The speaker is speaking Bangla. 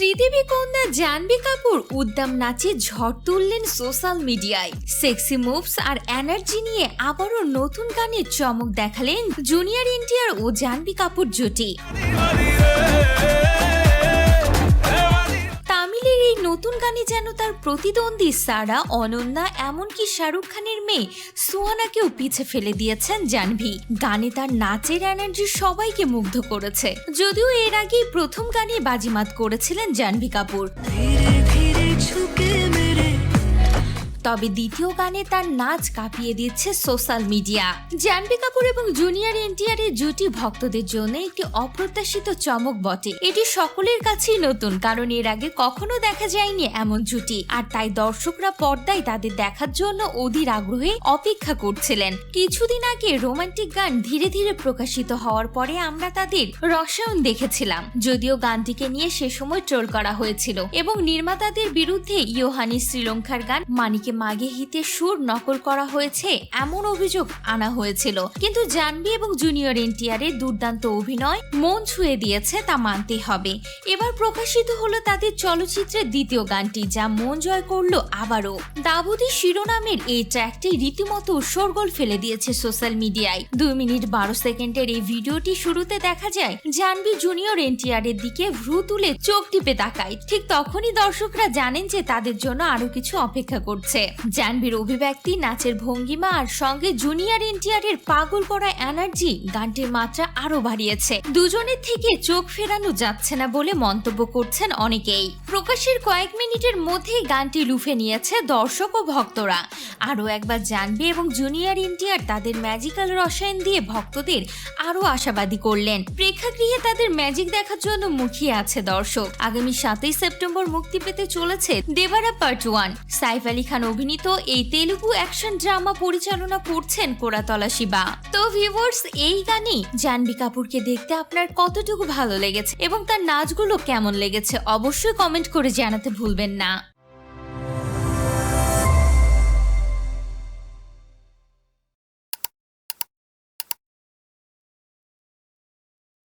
শ্রীদেবী কন্যা জাহ্নবী কাপুর উদ্দাম নাচে ঝড় তুললেন সোশ্যাল মিডিয়ায়। সেক্সি মুভস আর এনার্জি নিয়ে আবারও নতুন গানের চমক দেখালেন জুনিয়র এনটিআর ও জাহ্নবী কাপুর জুটি। যেন তার প্রতিদ্বন্দ্বী সারা, অনন্যা, এমনকি শাহরুখ খানের মেয়ে সুয়ানাকেও পিছে ফেলে দিয়েছেন জানভি গানে তার নাচের এনার্জি সবাইকে মুগ্ধ করেছে। যদিও এর আগেই প্রথম গানে বাজিমাত করেছিলেন জানভি কাপুর। ধীরে ধীরে ঝুঁকে মেরে তবে দ্বিতীয় গানে তার নাচ কাঁপিয়ে দিচ্ছে সোশ্যাল মিডিয়া। জাহ্নবী কাপুর এবং জুনিয়র এনটিআর এর জুটি ভক্তদের জন্য একটি অপ্রত্যাশিত চমক বটে। এটি সকলের কাছেই নতুন, কারণ এর আগে কখনো দেখা যায়নি এমন জুটি। আর তাই দর্শকরা পর্দায় তাদের দেখার জন্য অধীর আগ্রহে অপেক্ষা করছিলেন। কিছুদিন আগে রোমান্টিক গান ধীরে ধীরে প্রকাশিত হওয়ার পরে আমরা তাদের রসায়ন দেখেছিলাম, যদিও গানটিকে নিয়ে সে সময় ট্রোল করা হয়েছিল। এবং নির্মাতাদের বিরুদ্ধে ইয়োহানি শ্রীলঙ্কার গান মানিকে মাগে হিতে সুর নকল করা হয়েছে, এমন অভিযোগ আনা হয়েছিল। কিন্তু জানবি এবং জুনিয়র এনটিআর এর দুর্দান্ত অভিনয় মন ছুঁয়ে দিয়েছে তা মানতেই হবে। এবার প্রকাশিত হলো তাদের চলচ্চিত্রের দ্বিতীয় গানটি, যা মন জয় করল আবারও। দাবুদি শিরোনামের এই ট্র্যাকটি রীতিমতো শোরগোল ফেলে দিয়েছে সোশ্যাল মিডিয়ায়। দুই মিনিট বারো সেকেন্ডের এই ভিডিওটি শুরুতে দেখা যায় জানবি জুনিয়র এনটিআর এর দিকে ভ্রু তুলে চোখ টিপে তাকায়। ঠিক তখনই দর্শকরা জানেন যে তাদের জন্য আরও কিছু অপেক্ষা করছে। জানবির অভিব্যক্তি, নাচের ভঙ্গিমা আর সঙ্গে জুনিয়র এনটিআর এর পাগল করা এনার্জি গানটির মাত্রা আরও বাড়িয়েছে। দুজনের থেকে চোখ ফেরানো যাচ্ছে না বলে মন্তব্য করছেন অনেকেই। প্রকাশের কয়েক মিনিটের মধ্যেই গানটি লুফে নিয়েছে দর্শক ও ভক্তরা। আরও একবার জানবি এবং জুনিয়র এনটিআর তাদের ম্যাজিক্যাল রসায়ন দিয়ে ভক্তদের আরও আশাবাদী করলেন। প্রেক্ষাগৃহে তাদের ম্যাজিক দেখার জন্য মুখিয়ে আছে দর্শক। আগামী সাতই সেপ্টেম্বর মুক্তি পেতে চলেছে দেবারা পার্ট ওয়ান সাইফ আলী খান অভিনীত এই তেলুগু অ্যাকশন ড্রামা পরিচালনা করছেন কোরাতলা শিবা। তো ভিউয়ার্স এই গানে জাহ্নবী কাপুরকে দেখতে আপনার কতটুকু ভালো লেগেছে এবং তার নাচগুলো কেমন লেগেছে অবশ্যই কমেন্ট করে জানাতে ভুলবেন না।